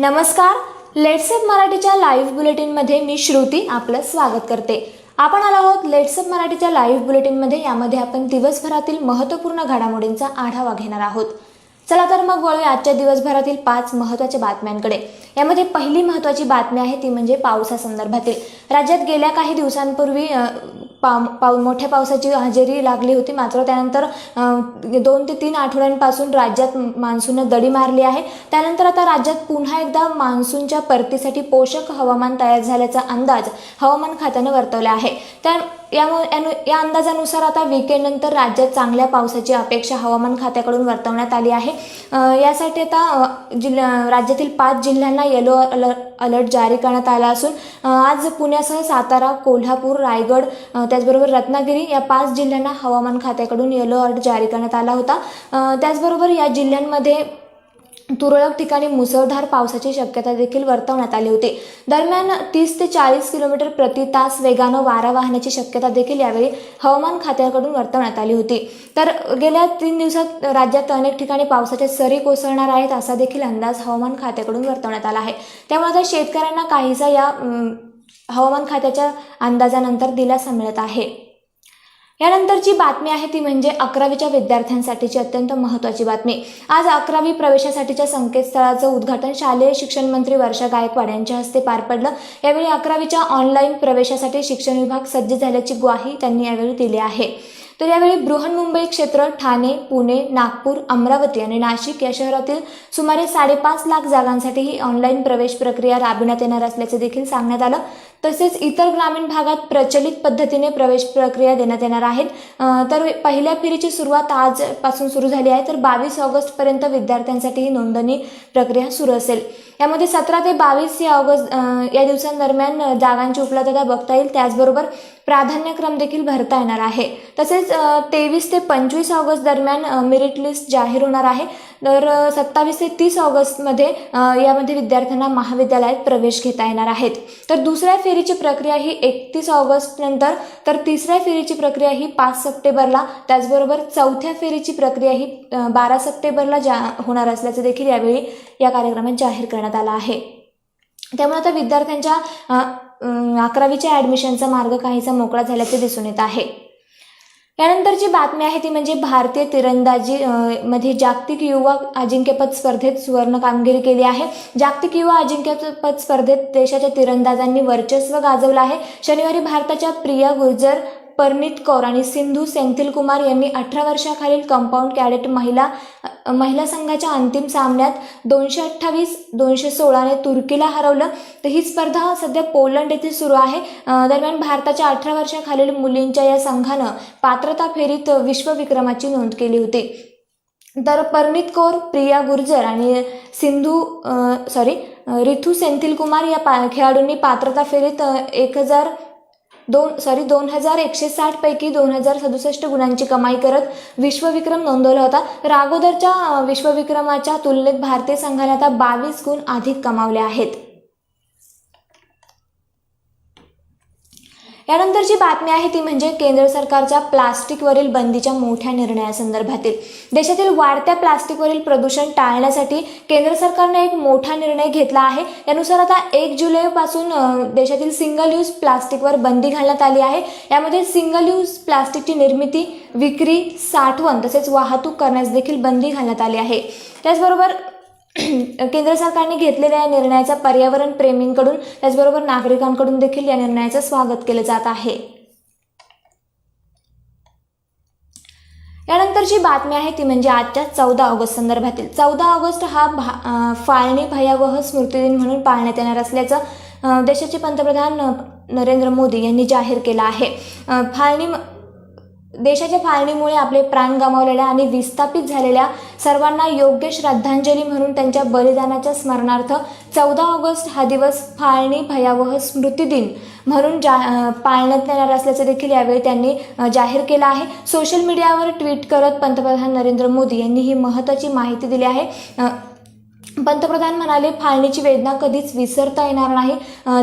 नमस्कार. लेट्सअप मराठीच्या लाईव्ह बुलेटिनमध्ये मी श्रुती आपलं स्वागत करते. आपण आलो आहोत लेट्सअप मराठीच्या लाईव्ह बुलेटिनमध्ये यामध्ये आपण दिवसभरातील महत्त्वपूर्ण घडामोडींचा आढावा घेणार आहोत. चला तर मग वळूया आजच्या दिवसभरातील पाच महत्त्वाच्या बातम्यांकडे. यामध्ये पहिली महत्त्वाची बातमी आहे ती म्हणजे पावसासंदर्भातील. राज्यात गेल्या काही दिवसांपूर्वी पाव पाव पाऊ मोठ्या पावसाची हजेरी लागली होती. मात्र त्यानंतर दोन ते तीन आठवड्यांपासून राज्यात मान्सूननं दडी मारली आहे. त्यानंतर आता राज्यात पुन्हा एकदा मान्सूनच्या परतीसाठी पोषक हवामान तयार झाल्याचा अंदाज हवामान खात्यानं वर्तवला आहे. त्या यामुळे यानु- या अंदाजानुसार आता विकेंडनंतर राज्यात चांगल्या पावसाची अपेक्षा हवामान खात्याकडून वर्तवण्यात आली आहे. यासाठी आता जिल्हा राज्यातील पाच जिल्ह्यांना येलो अलर्ट अलर्ट जारी करण्यात आला असून आज पुण्यासह सातारा कोल्हापूर रायगड त्याचबरोबर रत्नागिरी या पाच जिल्ह्यांना हवामान खात्याकडून येलो अलर्ट जारी करण्यात आला होता. त्याचबरोबर या जिल्ह्यांमध्ये तुरळक ठिकाणी मुसळधार पावसाची शक्यता देखील वर्तवण्यात आली होती. दरम्यान तीस ते चाळीस किलोमीटर प्रति तास वेगानं वारा वाहण्याची शक्यता देखील यावेळी हवामान खात्याकडून वर्तवण्यात आली होती. तर गेल्या तीन दिवसात राज्यात अनेक ठिकाणी पावसाच्या सरी कोसळणार आहेत असा देखील अंदाज हवामान खात्याकडून वर्तवण्यात आला आहे. त्यामुळे आता शेतकऱ्यांना काहीसा या हवामान खात्याच्या अंदाजानंतर दिलासा मिळत आहे. यानंतरची बातमी आहे ती म्हणजे अकरावीच्या विद्यार्थ्यांसाठीची अत्यंत महत्त्वाची बातमी. आज अकरावी प्रवेशासाठीच्या संकेतस्थळाचं उद्घाटन शालेय शिक्षण मंत्री वर्षा गायकवाड यांच्या हस्ते पार पडलं. यावेळी अकरावीच्या ऑनलाईन प्रवेशासाठी शिक्षण विभाग सज्ज झाल्याची ग्वाही त्यांनी यावेळी दिली आहे. तर यावेळी बृहन्मुंबई क्षेत्र ठाणे पुणे नागपूर अमरावती आणि नाशिक या शहरातील सुमारे साडेपाच लाख जागांसाठी ही ऑनलाईन प्रवेश प्रक्रिया राबविण्यात येणार असल्याचे देखील सांगण्यात आलं. तसेच इतर ग्रामीण भागात प्रचलित पद्धतीने प्रवेश प्रक्रिया देण्यात येणार आहेत. तर पहिल्या फेरीची सुरुवात आजपासून सुरू झाली आहे. तर बावीस ऑगस्टपर्यंत विद्यार्थ्यांसाठी ही नोंदणी प्रक्रिया सुरू असेल. यामध्ये सतरा ते बावीस या ऑगस्ट या दिवसांदरम्यान जागांची उपलब्धता बघता येईल. त्याचबरोबर प्राधान्यक्रम देखील भरता येणार आहे. तसेच तेवीस ते पंचवीस ऑगस्ट दरम्यान मेरिट लिस्ट जाहीर होणार आहे. तर सत्तावीस ते तीस ऑगस्टमध्ये यामध्ये विद्यार्थ्यांना महाविद्यालयात प्रवेश घेता येणार आहेत. तर दुसऱ्या फेरीची प्रक्रिया ही एकतीस ऑगस्टनंतर तर तिसऱ्या फेरीची प्रक्रिया ही पाच सप्टेंबरला त्याचबरोबर चौथ्या फेरीची प्रक्रिया ही बारा सप्टेंबरला जा होणार असल्याचं देखील यावेळी या कार्यक्रमात जाहीर करण्यात आलं आहे. त्यामुळे आता विद्यार्थ्यांच्या अकरावीच्या ॲडमिशनचा मार्ग काहीसा मोकळा झाल्याचे दिसून येत आहे. यानंतरची बातमी आहे ती म्हणजे भारतीय तिरंदाजी मध्ये जागतिक युवा अजिंक्यपद स्पर्धेत सुवर्ण कामगिरी केली आहे. जागतिक युवा अजिंक्यपद स्पर्धेत देशाच्या तिरंदाजांनी वर्चस्व गाजवलं आहे. शनिवारी भारताच्या प्रिया गुर्जर परनीत कौर आणि सिंधू सेंथिल कुमार यांनी अठरा वर्षाखालील कंपाऊंड कॅडेट महिला महिला संघाच्या अंतिम सामन्यात दोनशे अठ्ठावीस दोनशे सोळाने तुर्कीला हरवलं. तर ही स्पर्धा सध्या पोलंड येथे सुरू आहे. दरम्यान भारताच्या अठरा वर्षाखालील मुलींच्या या संघानं पात्रता फेरीत विश्वविक्रमाची नोंद केली होती. तर परनीत कौर प्रिया गुर्जर आणि सिंधू सॉरी रिथू सेंथिल कुमार या पा खेळाडूंनी पात्रता फेरीत एक हजार दोन सॉरी दोन हजार एकशे साठपैकी दोन हजार सदुसष्ट गुणांची कमाई करत विश्वविक्रम नोंदवला होता. तर अगोदरच्या विश्वविक्रमाच्या तुलनेत भारतीय संघाने आता बावीस गुण अधिक कमावले आहेत. यानंतर जी बातमी आहे ती म्हणजे केंद्र सरकारच्या प्लास्टिकवरील बंदीच्या मोठ्या निर्णयासंदर्भातील. देशातील वाढत्या प्लास्टिकवरील प्रदूषण टाळण्यासाठी केंद्र सरकारने एक मोठा निर्णय घेतला आहे. यानुसार आता एक जुलैपासून देशातील सिंगल यूज प्लास्टिकवर बंदी घालण्यात आली आहे. यामध्ये सिंगल यूज प्लास्टिकची निर्मिती विक्री साठवण तसेच वाहतूक करण्यास देखील बंदी घालण्यात आली आहे. त्याचबरोबर केंद्र सरकारने घेतलेल्या या निर्णयाचा पर्यावरण प्रेमींकडून त्याचबरोबर नागरिकांकडून देखील या निर्णयाचं स्वागत केलं जात आहे. यानंतरची बातमी आहे ती म्हणजे आजच्या चौदा ऑगस्ट संदर्भातील. चौदा ऑगस्ट हा भा फाळणी भयावह स्मृतिदिन म्हणून पाळण्यात येणार असल्याचं देशाचे पंतप्रधान नरेंद्र मोदी यांनी जाहीर केलं आहे. फाळणी देशाच्या फाळणीमुळे आपले प्राण गमावलेल्या आणि विस्थापित झालेल्या सर्वांना योग्य श्रद्धांजली म्हणून त्यांच्या बलिदानाच्या स्मरणार्थ चौदा ऑगस्ट हा दिवस फाळणी भयावह स्मृती दिन म्हणून जा पाळण्यात येणार असल्याचं देखील यावेळी त्यांनी जाहीर केलं आहे. सोशल मीडियावर ट्विट करत पंतप्रधान नरेंद्र मोदी यांनी ही महत्त्वाची माहिती दिली आहे. पंतप्रधान म्हणाले फाळणीची वेदना कधीच विसरता येणार नाही.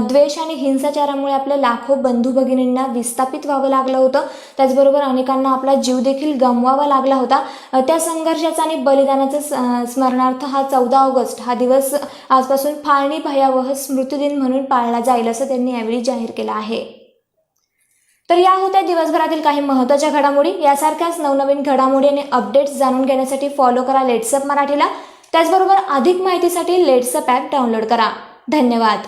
द्वेष आणि हिंसाचारामुळे आपल्या लाखो बंधू भगिनींना विस्थापित व्हावं लागलं होतं. त्याचबरोबर अनेकांना आपला जीव देखील गमवावा लागला होता. त्या संघर्षाचा आणि बलिदानाचा स्मरणार्थ हा चौदा ऑगस्ट हा दिवस आजपासून फाळणी भयावह स्मृतिदिन म्हणून पाळला जाईल असं त्यांनी यावेळी जाहीर केलं आहे. तर या होत्या दिवसभरातील काही महत्त्वाच्या घडामोडी. यासारख्याच नवनवीन घडामोडी आणि अपडेट्स जाणून घेण्यासाठी फॉलो करा लेट्सअप मराठीला. त्याचबरोबर अधिक माहितीसाठी लेट्सअप ॲप डाउनलोड करा. धन्यवाद.